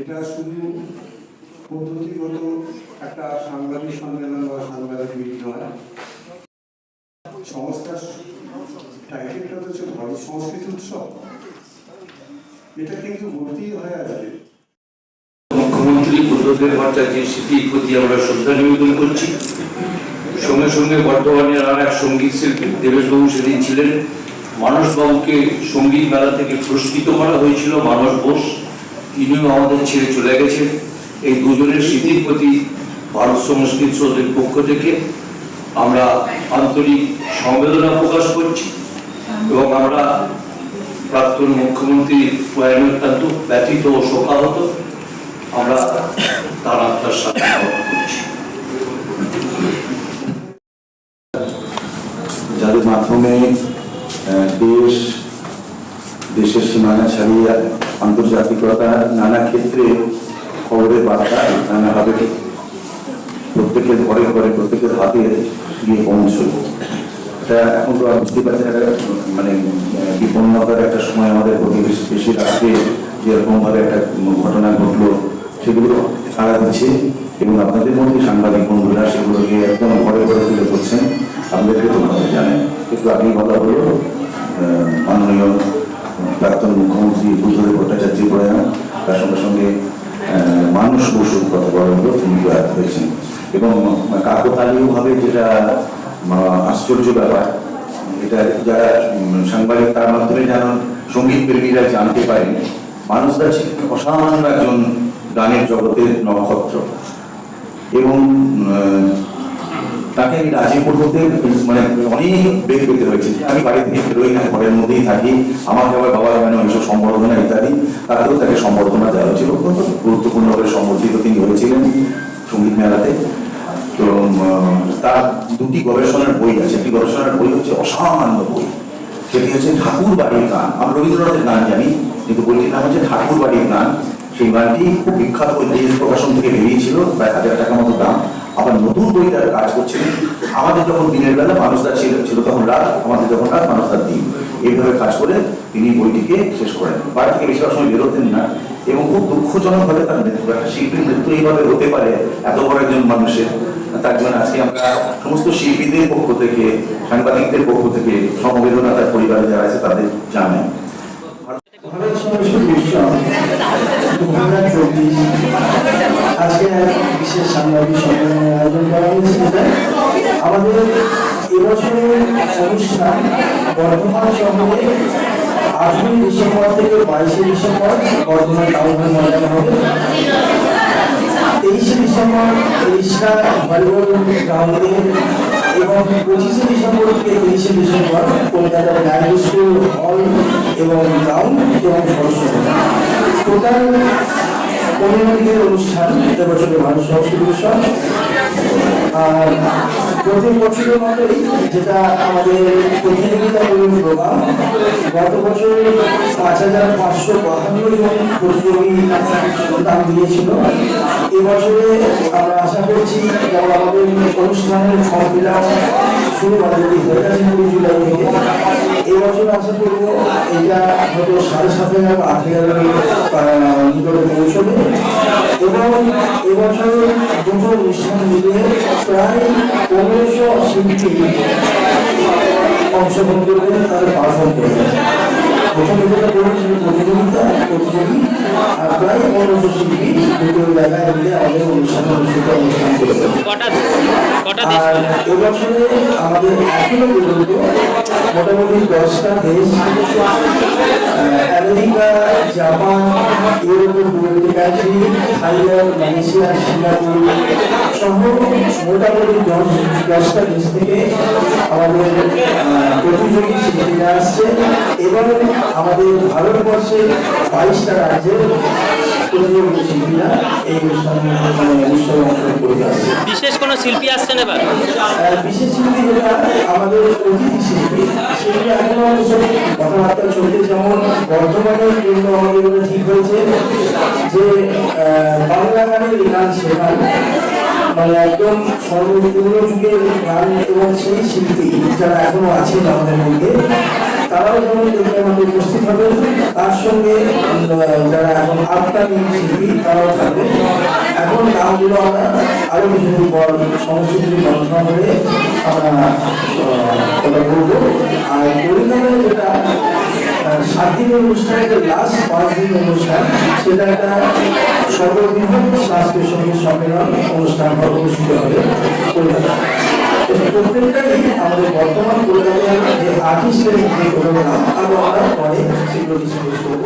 এটা শুধু পদ্ধতিগত একটা সাংবাদিক সম্মেলন বা সাংবাদিক মিট নয়। সংস্থার টাইটেলটা হচ্ছে ভারত উৎসব। এটা কিন্তু বলতেই হয় আজকে। মুখ্যমন্ত্রী স্মৃতির প্রতি আমরা শ্রদ্ধা নিবেদন সঙ্গে সঙ্গে এক সংগীত শিল্পী দেবেশবাবু ছিলেন। মানসবাবুকে সংগীত মেলা থেকে পুরস্কৃত করা হয়েছিল মানস বোস। তিনিও আমাদের ছেড়ে চলে গেছেন। এই দুজনের স্মৃতির প্রতি ভারত সংস্কৃত সৌধের পক্ষ থেকে আমরা আন্তরিক সমবেদনা প্রকাশ করছি এবং আমরা প্রাক্তন মুখ্যমন্ত্রী প্রয়াণে অত্যন্ত ব্যথিত ও শোকাহত আমরা তার আত্মার সাথে করছি। যাদের মাধ্যমে দেশ, দেশের সীমানা ছাড়িয়ে আন্তর্জাতিকতা, নানা ক্ষেত্রে খবরের বার্তা নানাভাবে প্রত্যেকের ঘরে ঘরে, প্রত্যেকের হাতে গিয়ে পৌঁছল। এটা এখন তো বুঝতে পারছেন একটা মানে বিপন্নতার একটা সময় আমাদের প্রতিবেশী বেশি রাষ্ট্রে যেরকম ভাবে একটা ঘটনা ঘটলো, সেগুলো সারা দিচ্ছে। এবং আপনাদের মধ্যে সাংবাদিক বন্ধুরা সেগুলোকে একদম ঘরে ঘরে তুলে ধরছেন। আপনাদেরকে ধন্যবাদ জানাই একটু আগেই কথা হলো মাননীয় প্রাক্তন মুখ্যমন্ত্রী বুদ্ধদেব ভট্টাচার্য প্রয়াণ তার সঙ্গে সঙ্গে মানুষ বসুর কথা বলা তিনি প্রয়াত হয়েছেন। এবং কাকতালীয়ভাবে যেটা আশ্চর্য ব্যাপার, এটা যারা সাংবাদিক তার মাধ্যমে যেন সংগীত প্রেমীরা জানতে পারেন, মানুষরা ছিলেন অসামান্য একজন গানের জগতের নক্ষত্র। এবং তাকে আমি রাজীবপুর হতে মানে অনেক বেগ পেতে হয়েছে। আমি বাড়ি থেকে বেরোই না, ঘরের মধ্যেই থাকি। আমাকে আবার বাবা কেন এইসব সম্বর্ধনা ইত্যাদি। তাতেও তাকে সম্বর্ধনা দেওয়া হয়েছিল। অত্যন্ত গুরুত্বপূর্ণভাবে সম্বর্ধিত তিনি হয়েছিলেন সংগীত মেলাতে। তো তার দুটি গবেষণার বই আছে। একটি গবেষণার বই হচ্ছে অসামান্য বই। সেটি হচ্ছে ঠাকুর বাড়ির গান। আমরা রবীন্দ্রনাথের গান জানি, কিন্তু বইটির নাম হচ্ছে ঠাকুর বাড়ির গান। সেই গানটি খুব বিখ্যাত দেশ প্রকাশন থেকে বেরিয়েছিল, প্রায় হাজার টাকা মতো দাম। আবার নতুন বইটার কাজ করছিলেন আমাদের যখন দিনের বেলা মানুষরা ছিল ছিল তখন রাত, আমাদের যখন রাত মানুষদার দিন। এইভাবে কাজ করে তিনি বইটিকে শেষ করেন। বাড়ি থেকে বেশিরভাগ সময় বেরোতেন না এবং খুব দুঃখজনকভাবে তার মৃত্যু, একটা শিল্পীর মৃত্যু এইভাবে হতে পারে, এত বড় একজন মানুষের। তার জন্য আজকে আমরা সমস্ত শিল্পীদের পক্ষ থেকে, সাংবাদিকদের পক্ষ থেকে সমবেদনা তার পরিবারে যারা আছে তাদের জানাই। বিশেষ সাংবাদিক আয়োজন করা হয়েছে। আমাদের এবছরের অনুষ্ঠান বর্ধমান শহরে আঠেরোই ডিসেম্বর থেকে বাইশে ডিসেম্বর বর্ধমান টাউন হল ময়দানে হবে। তেইশে ডিসেম্বর তেইশটা ভলিবল গ্রাউন্ডে এবং পঁচিশে ডিসেম্বর থেকে তেইশে ডিসেম্বর কলকাতার গান্ধী স্কুল হল এবং গ্রাউন্ড এবং সরস্বতী টোটাল পনেরো দিনের অনুষ্ঠান এবছরের মানুষ সংস্কৃতি উৎসব আর প্রতি বছরের মতোই যেটা আমাদের প্রতিযোগিতামূলক প্রোগ্রাম, গত বছর পাঁচ হাজার পাঁচশো বাহান্ন জন প্রতিযোগী দাম দিয়েছিল। এবছরে আমরা আশা করছি যেমন আমাদের অনুষ্ঠানের ফর্ম ফিল আপ শুরু অলরেডি হয়ে জুলাই থেকে এবছর আশা করব এটা হয়তো সাড়ে সাত হাজার আট হাজার নিকটে পৌঁছবে। এবং এবছর দুটো অনুষ্ঠান মিলিয়ে প্রায় পনেরোশো শিল্পী অংশগ্রহণ করবে, তাদের পারফর্ম করবে। প্রথমে পনেরোশো শিল্পী দুটো জায়গায় মিলে আমাদের অনুষ্ঠান অনুষ্ঠিত অনুষ্ঠান দেশ? এবছরে আমাদের এখনও পর্যন্ত মোটামুটি দশটা দেশ আমেরিকা জাপান ইউরোপের পূর্ব কান্ট্রি থাইল্যান্ড মালয়েশিয়া সিঙ্গাপুর মোটামুটি থেকে আমাদের আসছে এবং আমাদের বাইশটা এই আসছে বিশেষ কোনো শিল্পী আসছেন এবার? বিশেষ আমাদের শিল্পী কথাবার্তা চলছে যেমন বর্তমানের জন্য আমাদের ঠিক হয়েছে যে বাংলা গানের গান শেখান মানে একদম সর্বপূর্ণ যুগের গান এবং সেই শিল্পী, যারা এখনও আছেন আমাদের মধ্যে। তারাও যেমন আমাদের উপস্থিত হবে তার সঙ্গে যারা এখন আপকামিং শিল্পী, তারাও থাকবে এখন নামগুলো আমরা আরও কিছুদিন পর কিছু ঘোষণা করে আমরা বলব। আর পরিণামে সাত দিনের অনুষ্ঠানের যে লাস্ট পাঁচ দিন অনুষ্ঠান, সেটা একটা সর্ববৃহৎ শাস্ত্রীয় সঙ্গে সম্মেলন অনুষ্ঠান অনুষ্ঠিত হবে কলকাতায় প্রত্যেকটাই আমাদের বর্তমান কলকাতার যে আর্টিস্টের যে প্রোগ্রাম আরও আমরা পরে সেগুলো ডিসকাস করব।